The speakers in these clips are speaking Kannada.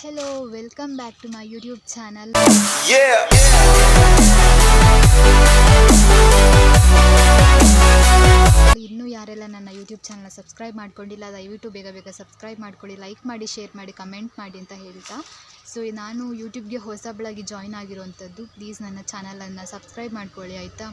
Hello welcome back to my YouTube channel. ಇನ್ನೂ ಯಾರೆಲ್ಲ ನನ್ನ ಯೂಟ್ಯೂಬ್ ಚಾನಲ್ ಸಬ್ಸ್ಕ್ರೈಬ್ ಮಾಡ್ಕೊಂಡಿಲ್ಲ ದಯವಿಟ್ಟು ಬೇಗ ಬೇಗ ಸಬ್ಸ್ಕ್ರೈಬ್ ಮಾಡ್ಕೊಳ್ಳಿ ಲೈಕ್ ಮಾಡಿ ಶೇರ್ ಮಾಡಿ ಕಮೆಂಟ್ ಮಾಡಿ ಅಂತ ಹೇಳ್ತಾ. ಸೊ ನಾನು ಯೂಟ್ಯೂಬ್ಗೆ ಹೊಸಬಳಾಗಿ ಜಾಯ್ನ್ ಆಗಿರೋವಂಥದ್ದು ಪ್ಲೀಸ್ ನನ್ನ ಚಾನಲನ್ನು ಸಬ್ಸ್ಕ್ರೈಬ್ ಮಾಡ್ಕೊಳ್ಳಿ ಆಯಿತಾ?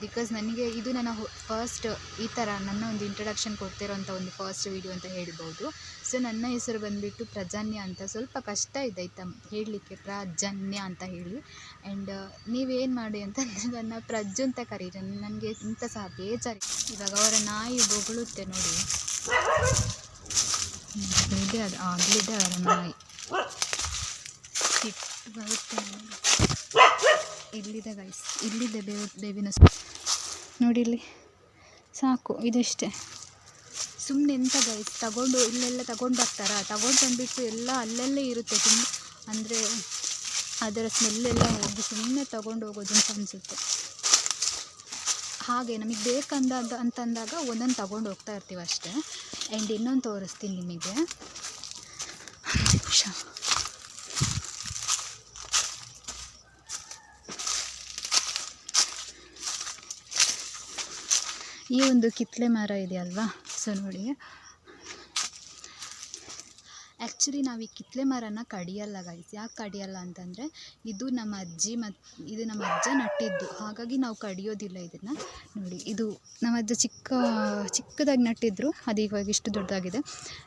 ಬಿಕಾಸ್ ನನಗೆ ಇದು ನನ್ನ ಫಸ್ಟ್ ಈ ಥರ ನನ್ನ ಒಂದು ಇಂಟ್ರಡಕ್ಷನ್ ಕೊಡ್ತಿರೋಂಥ ಒಂದು ಫಸ್ಟ್ ವಿಡಿಯೋ ಅಂತ ಹೇಳ್ಬೋದು. ಸೊ ನನ್ನ ಹೆಸರು ಬಂದುಬಿಟ್ಟು ಪ್ರಜನ್ಯ ಅಂತ ಸ್ವಲ್ಪ ಕಷ್ಟ ಇದೆ ಆಯಿತಾ ಹೇಳಲಿಕ್ಕೆ, ಪ್ರಜನ್ಯ ಅಂತ ಹೇಳಿ. ಆ್ಯಂಡ್ ನೀವೇನು ಮಾಡಿ ಅಂತ ನನ್ನ ಪ್ರಜ್ಜು ಅಂತ ಕರೀರಿ. ನನಗೆ ಇಂಥ ಸಹ ಬೇಜಾರು. ಇವಾಗ ಅವರ ನಾಯಿ ಬೊಗಳುತ್ತೆ ನೋಡಿ. ಇದೆ ಅದು ಆಗಲಿದೆ ಅವರ ನಾಯಿ. ಸಿಟ್ಟು ಬರುತ್ತೆ ಇಲ್ಲಿದೆ ಗೈಸ್ ಇಲ್ಲಿದೆ ಬೇವು ಬೇವಿನ. ನೋಡಿ ಇಲ್ಲಿ. ಸಾಕು, ಇದಷ್ಟೇ. ಸುಮ್ಮನೆ ಎಂತ ಗೈಸ್ ತಗೊಂಡು ಇಲ್ಲೆಲ್ಲ ತಗೊಂಡು ಬರ್ತಾರಾ? ತಗೊಂಡು ಬಂದುಬಿಟ್ಟು ಎಲ್ಲ ಅಲ್ಲಲ್ಲೇ ಇರುತ್ತೆ ತುಂಬ ಅಂದರೆ ಅದರ ಸ್ಮೆಲ್ಲೆಲ್ಲ ಹೋಗಿ ಸುಮ್ಮನೆ ತಗೊಂಡು ಹೋಗೋದು ಅಂತ ಅನಿಸುತ್ತೆ. ಹಾಗೆ ನಮಗೆ ಬೇಕಂದಾಗ ಅಂತಂದಾಗ ಒಂದೊಂದು ತಗೊಂಡು ಹೋಗ್ತಾ ಇರ್ತೀವಿ ಅಷ್ಟೇ. ಆ್ಯಂಡ್ ಇನ್ನೊಂದು ತೋರಿಸ್ತೀನಿ ನಿಮಗೆ. ಶಾ ಈ ಒಂದು ಕಿತ್ತಳೆ ಮರ ಇದೆಯಲ್ವಾ? ಸೊ ನೋಡಿ. ಆ್ಯಕ್ಚುಲಿ ನಾವು ಈ ಕಿತ್ತಳೆ ಮರನ ಕಡಿಯಲ್ಲ ಗೈಸ್ ಯಾಕೆ ಕಡಿಯಲ್ಲ ಅಂತಂದರೆ, ಇದು ನಮ್ಮ ಅಜ್ಜಿ ಮತ್ತು ಇದು ನಮ್ಮ ಅಜ್ಜ ನಟ್ಟಿದ್ದು. ಹಾಗಾಗಿ ನಾವು ಕಡಿಯೋದಿಲ್ಲ ಇದನ್ನು. ನೋಡಿ, ಇದು ನಮ್ಮ ಅಜ್ಜ ಚಿಕ್ಕ, ಚಿಕ್ಕದಾಗಿ ನಟ್ಟಿದ್ರು. ಅದು ಇವಾಗ ಇಷ್ಟು ದೊಡ್ಡದಾಗಿದೆ.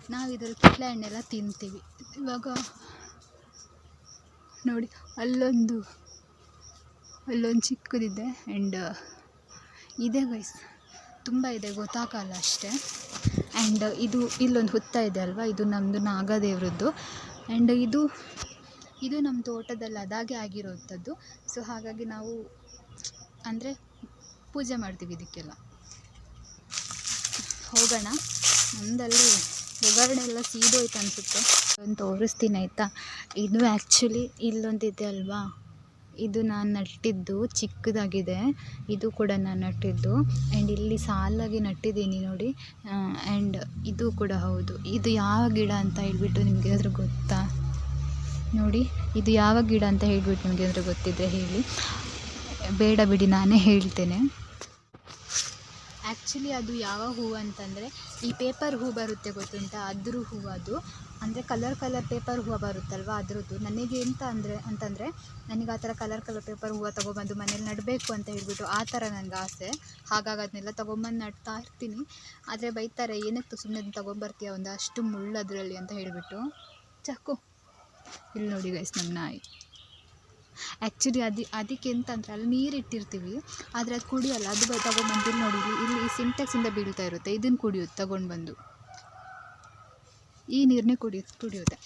ನಾವು ಇದರಲ್ಲಿ ಕಿತ್ತಳೆ ಹಣ್ಣೆಲ್ಲ ತಿಂತೀವಿ. ಇವಾಗ, ನೋಡಿ, ಅಲ್ಲೊಂದು ಅಲ್ಲೊಂದು ಚಿಕ್ಕದಿದೆ ಆ್ಯಂಡ್ ಇದೆ ಗೈಸ್ ತುಂಬ ಇದೆ, ಗೊತ್ತಾಗಲ್ಲ ಅಷ್ಟೇ. ಆ್ಯಂಡ್ ಇದು ಇಲ್ಲೊಂದು ಹುತ್ತ ಇದೆ ಅಲ್ವಾ? ಇದು ನಮ್ಮದು ನಾಗದೇವ್ರದ್ದು. ಆ್ಯಂಡ್ ಇದು ಇದು ನಮ್ಮ ತೋಟದಲ್ಲಿ ಅದಾಗೆ ಆಗಿರೋಂಥದ್ದು. ಸೊ ಹಾಗಾಗಿ ನಾವು, ಅಂದರೆ ಪೂಜೆ ಮಾಡ್ತೀವಿ ಇದಕ್ಕೆಲ್ಲ. ಹೋಗೋಣ. ನಮ್ಮದಲ್ಲಿ ಒಗ್ಗರಣೆ ಎಲ್ಲ ಸೀದೋಯ್ತು ಅನಿಸುತ್ತೆ. ಒಂದು ತೋರಿಸ್ತೀನಿ, ಆಯಿತಾ? ಇದು ಆ್ಯಕ್ಚುಲಿ ಇಲ್ಲೊಂದಿದೆ ಅಲ್ವಾ? ಇದು ನಾನು ನಟ್ಟಿದ್ದು ಚಿಕ್ಕದಾಗಿದೆ. ಇದು ಕೂಡ ನಾನು ನಟ್ಟಿದ್ದು. ಆ್ಯಂಡ್ ಇಲ್ಲಿ ಸಾಲಾಗಿ ನಟ್ಟಿದ್ದೀನಿ ನೋಡಿ. ಆ್ಯಂಡ್ ಇದು ಕೂಡ ಹೌದು. ಇದು ಯಾವ ಗಿಡ ಅಂತ ಹೇಳಿಬಿಟ್ಟು ನಿಮಗೆ ಅದ್ರ ಗೊತ್ತಾ? ನೋಡಿ, ಇದು ಯಾವ ಗಿಡ ಅಂತ ಹೇಳಿಬಿಟ್ಟು ನಿಮಗೆ ಅದ್ರ ಗೊತ್ತಿದ್ದರೆ ಹೇಳಿ. ಬೇಡ ಬಿಡಿ, ನಾನೇ ಹೇಳ್ತೇನೆ. ಆ್ಯಕ್ಚುಲಿ ಅದು ಯಾವ ಹೂವು ಅಂತಂದರೆ, ಈ ಪೇಪರ್ ಹೂ ಬರುತ್ತೆ ಗೊತ್ತುಂಟಾ? ಅದ್ರ ಹೂವು ಅದು. ಅಂದರೆ ಕಲರ್ ಕಲರ್ ಪೇಪರ್ ಹೂವು ಬರುತ್ತಲ್ವ ಅದರದ್ದು? ನನಗೆ ಎಂತ ಅಂದರೆ, ಅಂತಂದರೆ ನನಗೆ ಆ ಥರ ಕಲರ್ ಕಲರ್ ಪೇಪರ್ ಹೂವು ತೊಗೊಬಂದು ಮನೇಲಿ ನಡಬೇಕು ಅಂತ ಹೇಳಿಬಿಟ್ಟು ಆ ಥರ ನನಗೆ ಆಸೆ. ಹಾಗಾಗಿ ಅದನ್ನೆಲ್ಲ ತೊಗೊಂಬಂದು ನಡ್ತಾ ಇರ್ತೀನಿ. ಆದರೆ ಬೈತಾರೆ, ಏನಕ್ಕೆ ಸುಮ್ಮನೆ ತೊಗೊಂಬರ್ತೀಯ ಒಂದು ಅಷ್ಟು ಮುಳ್ಳು ಅದರಲ್ಲಿ ಅಂತ ಹೇಳಿಬಿಟ್ಟು. ಚಕ್ಕು ಇಲ್ಲಿ ನೋಡಿ ಗೈಸ್ ನಮ್ಮ ನಾಯಿ. ಆ್ಯಕ್ಚುಲಿ ಅದು, ಅದಕ್ಕೆ ಎಂತ ಅಂದರೆ ಅಲ್ಲಿ ನೀರು ಇಟ್ಟಿರ್ತೀವಿ, ಆದರೆ ಅದು ಕುಡಿಯೋಲ್ಲ. ಅದು ತಗೊಂಡ್ಬಂದು ಇಲ್ಲಿ ನೋಡಿ, ಇಲ್ಲಿ ಸಿಂಟೆಕ್ಸಿಂದ ಬೀಳ್ತಾ ಇರುತ್ತೆ. ಇದನ್ನು ಕುಡಿಯೋದು ತಗೊಂಡು ಬಂದು ಈ ನೀರನ್ನೇ ಕುಡಿ, ಕುಡಿಯುತ್ತೆ.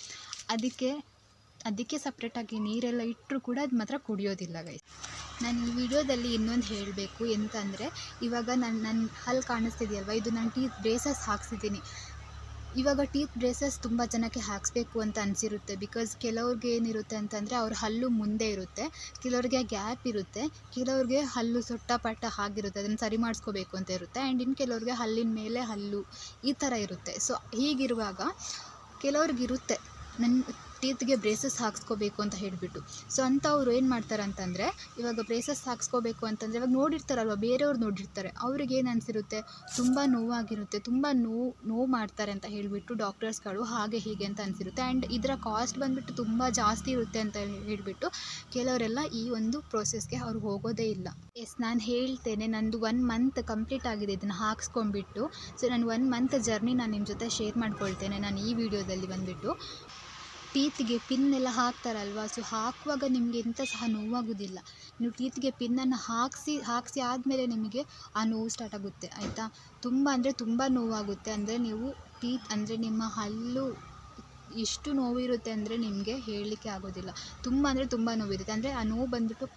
ಅದಕ್ಕೆ ಅದಕ್ಕೆ ಸಪ್ರೇಟಾಗಿ ನೀರೆಲ್ಲ ಇಟ್ಟರೂ ಕೂಡ ಅದು ಮಾತ್ರ ಕುಡಿಯೋದಿಲ್ಲ ಗೈಸ್ ನಾನು ಈ ವಿಡಿಯೋದಲ್ಲಿ ಇನ್ನೊಂದು ಹೇಳಬೇಕು ಎಂತಂದರೆ, ಇವಾಗ ನನ್ನ ನನ್ನ ಹಲ್ಲು ಕಾಣಿಸ್ತಿದೆಯಲ್ವ? ಇದು ನಾನು ಟೀ ಬ್ರೇಸಸ್ ಹಾಕ್ಸಿದ್ದೀನಿ. ಇವಾಗ ಟೀತ್ ಬ್ರೇಸಸ್ ತುಂಬ ಜನಕ್ಕೆ ಹಾಕಿಸ್ಬೇಕು ಅಂತ ಅನಿಸಿರುತ್ತೆ. ಬಿಕಾಸ್ ಕೆಲವ್ರಿಗೆ ಏನಿರುತ್ತೆ ಅಂತಂದರೆ ಅವ್ರ ಹಲ್ಲು ಮುಂದೆ ಇರುತ್ತೆ. ಕೆಲವ್ರಿಗೆ ಗ್ಯಾಪ್ ಇರುತ್ತೆ. ಕೆಲವ್ರಿಗೆ ಹಲ್ಲು ಸೊಟ್ಟ ಪಟ್ಟ ಆಗಿರುತ್ತೆ ಅದನ್ನು ಸರಿ ಮಾಡಿಸ್ಕೋಬೇಕು ಅಂತ ಇರುತ್ತೆ. ಆ್ಯಂಡ್ ಇನ್ನು ಕೆಲವ್ರಿಗೆ ಹಲ್ಲಿನ ಮೇಲೆ ಹಲ್ಲು ಈ ಥರ ಇರುತ್ತೆ. ಸೊ ಹೀಗಿರುವಾಗ ಕೆಲವ್ರಿಗಿರುತ್ತೆ. ನನ್ನ ಟೀತ್ಗೆ ಬ್ರೇಸಸ್ ಹಾಕ್ಸ್ಕೋಬೇಕು ಅಂತ ಹೇಳಿಬಿಟ್ಟು. ಸೊ ಅಂಥವ್ರು ಏನು ಮಾಡ್ತಾರೆ ಅಂತಂದರೆ ಇವಾಗ ಬ್ರೇಸಸ್ ಹಾಕ್ಸ್ಕೋಬೇಕು ಅಂತಂದರೆ, ಇವಾಗ ನೋಡಿರ್ತಾರಲ್ವ, ಬೇರೆಯವ್ರು ನೋಡಿರ್ತಾರೆ. ಅವ್ರಿಗೆ ಏನು ಅನಿಸಿರುತ್ತೆ? ತುಂಬ ನೋವಾಗಿರುತ್ತೆ, ತುಂಬ ನೋವು ನೋವು ಮಾಡ್ತಾರೆ ಅಂತ ಹೇಳಿಬಿಟ್ಟು ಡಾಕ್ಟರ್ಸ್ಗಳು ಹಾಗೆ ಹೀಗೆ ಅಂತ ಅನಿಸಿರುತ್ತೆ. ಆ್ಯಂಡ್ ಇದರ ಕಾಸ್ಟ್ ಬಂದುಬಿಟ್ಟು ತುಂಬ ಜಾಸ್ತಿ ಇರುತ್ತೆ ಅಂತ ಹೇಳಿಬಿಟ್ಟು ಕೆಲವರೆಲ್ಲ ಈ ಒಂದು ಪ್ರೋಸೆಸ್ಗೆ ಅವ್ರು ಹೋಗೋದೇ ಇಲ್ಲ. ಎಸ್ ನಾನು ಹೇಳ್ತೇನೆ, ನಂದು ಒನ್ ಮಂತ್ ಕಂಪ್ಲೀಟ್ ಆಗಿದೆ ಇದನ್ನು ಹಾಕ್ಸ್ಕೊಂಡ್ಬಿಟ್ಟು. ಸೊ ನಾನು ಒನ್ ಮಂತ್ ಜರ್ನಿ ನಾನು ನಿಮ್ಮ ಜೊತೆ ಶೇರ್ ಮಾಡ್ಕೊಳ್ತೇನೆ, ನಾನು ಈ ವಿಡಿಯೋದಲ್ಲಿ ಬಂದುಬಿಟ್ಟು. ಟೀತ್ಗೆ ಎಲ್ಲ ಹಾಕ್ತಾರಲ್ವ? ಸೊ ಹಾಕುವಾಗ ನಿಮಗೆ ಎಂಥ ಸಹ ನೋವಾಗೋದಿಲ್ಲ. ನೀವು ಟೀತ್ಗೆ ಪಿನ್ನನ್ನು ಹಾಕಿಸಿ ಹಾಕಿಸಿ ಆದಮೇಲೆ ನಿಮಗೆ ಆ ನೋವು ಸ್ಟಾರ್ಟ್ ಆಗುತ್ತೆ, ಆಯಿತಾ? ತುಂಬ ಅಂದರೆ ತುಂಬ ನೋವಾಗುತ್ತೆ. ಅಂದರೆ ನೀವು ಟೀತ್, ಅಂದರೆ ನಿಮ್ಮ ಹಲ್ಲು ಎಷ್ಟು ನೋವಿರುತ್ತೆ ಅಂದರೆ ನಿಮಗೆ ಹೇಳಲಿಕ್ಕೆ ಆಗೋದಿಲ್ಲ. ತುಂಬ ಅಂದರೆ ತುಂಬ ನೋವಿರುತ್ತೆ. ಅಂದರೆ ಆ ನೋವು ಬಂದುಬಿಟ್ಟು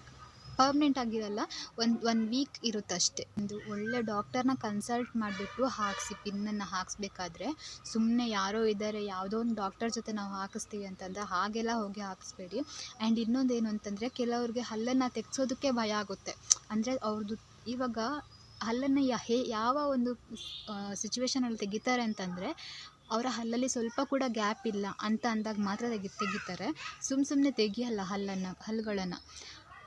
ಪರ್ಮ್ನೆಂಟ್ ಆಗಿರಲ್ಲ, ಒಂದು ಒನ್ ವೀಕ್ ಇರುತ್ತೆ ಅಷ್ಟೇ ಒಂದು ಒಳ್ಳೆ ಡಾಕ್ಟರ್ನ ಕನ್ಸಲ್ಟ್ ಮಾಡಿಬಿಟ್ಟು ಹಾಕಿಸಿ, ಪಿನ್ನನ್ನು ಹಾಕಿಸ್ಬೇಕಾದ್ರೆ ಸುಮ್ಮನೆ ಯಾರೋ ಇದ್ದಾರೆ ಯಾವುದೋ ಒಂದು ಡಾಕ್ಟರ್ ಜೊತೆ ನಾವು ಹಾಕಿಸ್ತೀವಿ ಅಂತಂದರೆ ಹಾಗೆಲ್ಲ ಹೋಗಿ ಹಾಕಿಸ್ಬೇಡಿ. ಆ್ಯಂಡ್ ಇನ್ನೊಂದು ಏನು ಅಂತಂದರೆ ಕೆಲವ್ರಿಗೆ ಹಲ್ಲನ್ನು ತೆಗ್ಸೋದಕ್ಕೆ ಭಯ ಆಗುತ್ತೆ. ಅಂದರೆ ಅವ್ರದ್ದು ಇವಾಗ ಹಲ್ಲನ್ನು ಯಾ, ಹೇ, ಯಾವ ಒಂದು ಸಿಚುವೇಶನಲ್ಲಿ ತೆಗಿತಾರೆ ಅಂತಂದರೆ ಅವರ ಹಲ್ಲಲ್ಲಿ ಸ್ವಲ್ಪ ಕೂಡ ಗ್ಯಾಪ್ ಇಲ್ಲ ಅಂತ ಅಂದಾಗ ಮಾತ್ರ ತೆಗಿ, ತೆಗಿತಾರೆ. ಸುಮ್ಮ ಸುಮ್ಮನೆ ತೆಗಿಯಲ್ಲ ಹಲ್ಲನ್ನು ಹಲ್ಲುಗಳನ್ನು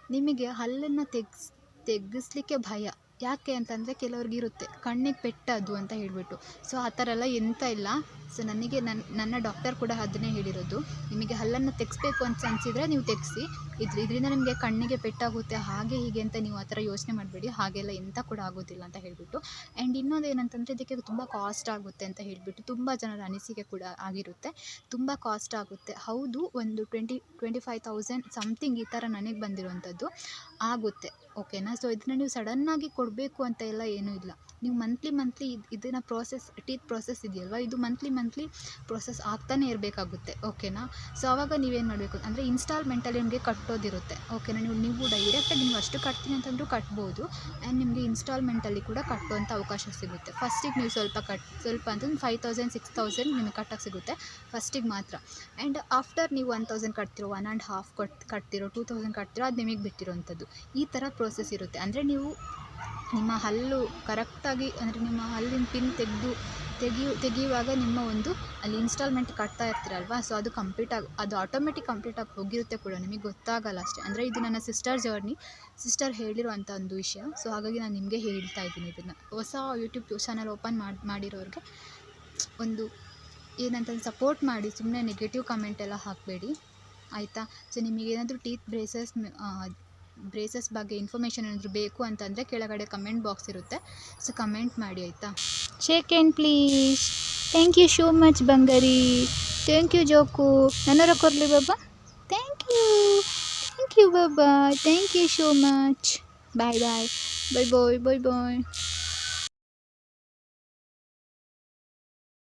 ನಿಮಗೆ ಹಲ್ಲನ್ನು ತೆಗ್ಸ್ ತೆಗೆಸ್ಲಿಕ್ಕೆ ಭಯ. ಯಾಕೆ ಅಂತಂದರೆ ಕೆಲವ್ರಿಗೆ ಇರುತ್ತೆ. ಕಣ್ಣಿಗೆ ಪೆಟ್ಟದು ಅಂತ ಹೇಳಿಬಿಟ್ಟು. ಸೊ ಆ ಥರ ಎಲ್ಲ ಎಂತ ಇಲ್ಲ. ಸೊ ನನಗೆ ನನ್ನ ನನ್ನ ಡಾಕ್ಟರ್ ಕೂಡ ಅದನ್ನೇ ಹೇಳಿರೋದು. ನಿಮಗೆ ಹಲ್ಲನ್ನು ತೆಗೆಸ್ಬೇಕು ಅಂತ ಅನಿಸಿದರೆ ನೀವು ತೆಗೆಸಿ. ಇದ್ರ, ಇದರಿಂದ ನಿಮಗೆ ಕಣ್ಣಿಗೆ ಪೆಟ್ಟಾಗುತ್ತೆ, ಹಾಗೆ ಹೀಗೆ ಅಂತ ನೀವು ಆ ಥರ ಯೋಚನೆ ಮಾಡಬೇಡಿ. ಹಾಗೆಲ್ಲ ಎಂತ ಕೂಡ ಆಗೋದಿಲ್ಲ ಅಂತ ಹೇಳಿಬಿಟ್ಟು. ಆ್ಯಂಡ್ ಇನ್ನೊಂದು ಏನಂತಂದರೆ ಇದಕ್ಕೆ ತುಂಬ ಕಾಸ್ಟ್ ಆಗುತ್ತೆ ಅಂತ ಹೇಳಿಬಿಟ್ಟು ತುಂಬ ಜನರ ಅನಿಸಿಕೆ ಕೂಡ ಆಗಿರುತ್ತೆ. ತುಂಬ ಕಾಸ್ಟ್ ಆಗುತ್ತೆ. ಹೌದು, ಒಂದು twenty twenty five thousand something ಈ ಥರ ನನಗೆ ಬಂದಿರುವಂಥದ್ದು. ಆಗುತ್ತೆ ಓಕೆನಾ ಸೊ ಇದನ್ನ ನೀವು ಸಡನ್ನಾಗಿ ಕೊಡಬೇಕು ಅಂತ ಎಲ್ಲ ಏನೂ ಇಲ್ಲ. ನೀವು ಮಂತ್ಲಿ ಮಂತ್ಲಿ ಇದು, ಇದನ್ನು ಪ್ರೋಸೆಸ್ ಟೀತ್ ಪ್ರೋಸೆಸ್ ಇದೆಯಲ್ವ? ಇದು ಮಂತ್ಲಿ ಮಂತ್ಲಿ ಪ್ರೋಸೆಸ್ ಆಗ್ತಾನೆ ಇರಬೇಕಾಗುತ್ತೆ ಓಕೆನಾ ಸೊ ಆವಾಗ ನೀವೇನು ಮಾಡಬೇಕು? ಅಂದರೆ ಇನ್ಸ್ಟಾಲ್ಮೆಂಟಲ್ಲಿ ನಿಮಗೆ ಕಟ್ಟೋದಿರುತ್ತೆ ಓಕೆನಾ ನೀವು ನೀವು ಡೈರೆಕ್ಟಾಗಿ ನೀವು ಅಷ್ಟು ಕಟ್ತೀನಿ ಅಂತಂದರೂ ಕಟ್ಬೋದು ಆ್ಯಂಡ್ ನಿಮಗೆ ಇನ್ಸ್ಟಾಲ್ಮೆಂಟಲ್ಲಿ ಕೂಡ ಕಟ್ಟುವಂಥ ಅವಕಾಶ ಸಿಗುತ್ತೆ. ಫಸ್ಟಿಗೆ ನೀವು ಸ್ವಲ್ಪ ಕಟ್, ಸ್ವಲ್ಪ ಅಂತಂದ್ರೆ ಫೈವ್ ತೌಸಂಡ್ ಸಿಕ್ಸ್ ತೌಸಂಡ್ ನಿಮಗೆ ಕಟ್ಟಕ್ಕೆ ಸಿಗುತ್ತೆ ಫಸ್ಟಿಗೆ ಮಾತ್ರ. ಆ್ಯಂಡ್ ಆಫ್ಟರ್ ನೀವು ಒನ್ ತೌಸಂಡ್ ಕಟ್ತಿರೋ ಒನ್ ಆ್ಯಂಡ್ ಹಾಫ್ ಕಟ್, ಕಟ್ತಿರೋ ಟೂ ತೌಸಂಡ್ ಕಟ್ತಿರೋ, ಅದು ನಿಮಗೆ ಬಿಟ್ಟಿರೋವಂಥದ್ದು. ಈ ಥರ ಪ್ರೋಸೆಸ್ ಇರುತ್ತೆ. ಅಂದರೆ ನೀವು ನಿಮ್ಮ ಹಲ್ಲು ಕರೆಕ್ಟಾಗಿ, ಅಂದರೆ ನಿಮ್ಮ ಹಲ್ಲಿನ ಪಿನ್ ತೆಗೆದು, ತೆಗಿಯು, ತೆಗೆಯುವಾಗ ನಿಮ್ಮ ಒಂದು ಅಲ್ಲಿ ಇನ್ಸ್ಟಾಲ್ಮೆಂಟ್ ಕಟ್ತಾ ಇರ್ತೀರಲ್ವಾ? ಸೊ ಅದು ಕಂಪ್ಲೀಟ್ ಆಗಿ, ಅದು ಆಟೋಮೆಟಿಕ್ ಕಂಪ್ಲೀಟ್ ಆಗಿ ಹೋಗಿರುತ್ತೆ ಕೂಡ, ನಿಮಗೆ ಗೊತ್ತಾಗಲ್ಲ ಅಷ್ಟೇ. ಅಂದರೆ ಇದು ನನ್ನ ಸಿಸ್ಟರ್ ಜರ್ನಿ ಸಿಸ್ಟರ್ ಹೇಳಿರುವಂಥ ಒಂದು ವಿಷಯ. ಸೊ ಹಾಗಾಗಿ ನಾನು ನಿಮಗೆ ಹೇಳ್ತಾ ಇದ್ದೀನಿ ಇದನ್ನು. ಹೊಸ ಯೂಟ್ಯೂಬ್ ಚಾನಲ್ ಓಪನ್ ಮಾಡಿ, ಮಾಡಿರೋರಿಗೆ ಒಂದು ಏನಂತಂದು ಸಪೋರ್ಟ್ ಮಾಡಿ ಸುಮ್ಮನೆ ನೆಗೆಟಿವ್ ಕಮೆಂಟ್ ಎಲ್ಲ ಹಾಕಬೇಡಿ. ಆಯಿತಾ? ಸೊ ನಿಮಗೇನಾದರೂ ಟೀತ್ ಬ್ರೇಸಸ್ ಬ್ರೇಸಸ್ ಬಗ್ಗೆ ಇನ್ಫಾರ್ಮೇಷನ್ ಏನಾದರೂ ಬೇಕು ಅಂತಂದರೆ ಕೆಳಗಡೆ ಕಮೆಂಟ್ ಬಾಕ್ಸ್ ಇರುತ್ತೆ. ಸೊ ಕಮೆಂಟ್ ಮಾಡಿ ಆಯಿತಾ? Shake and please thank you so much Bangari. Thank you ಜೋಕು. ನನ್ನರ ಕೊರಲಿ ಬಾಬಾ thank you thank you Baba thank you so much bye bye bye bye bye bye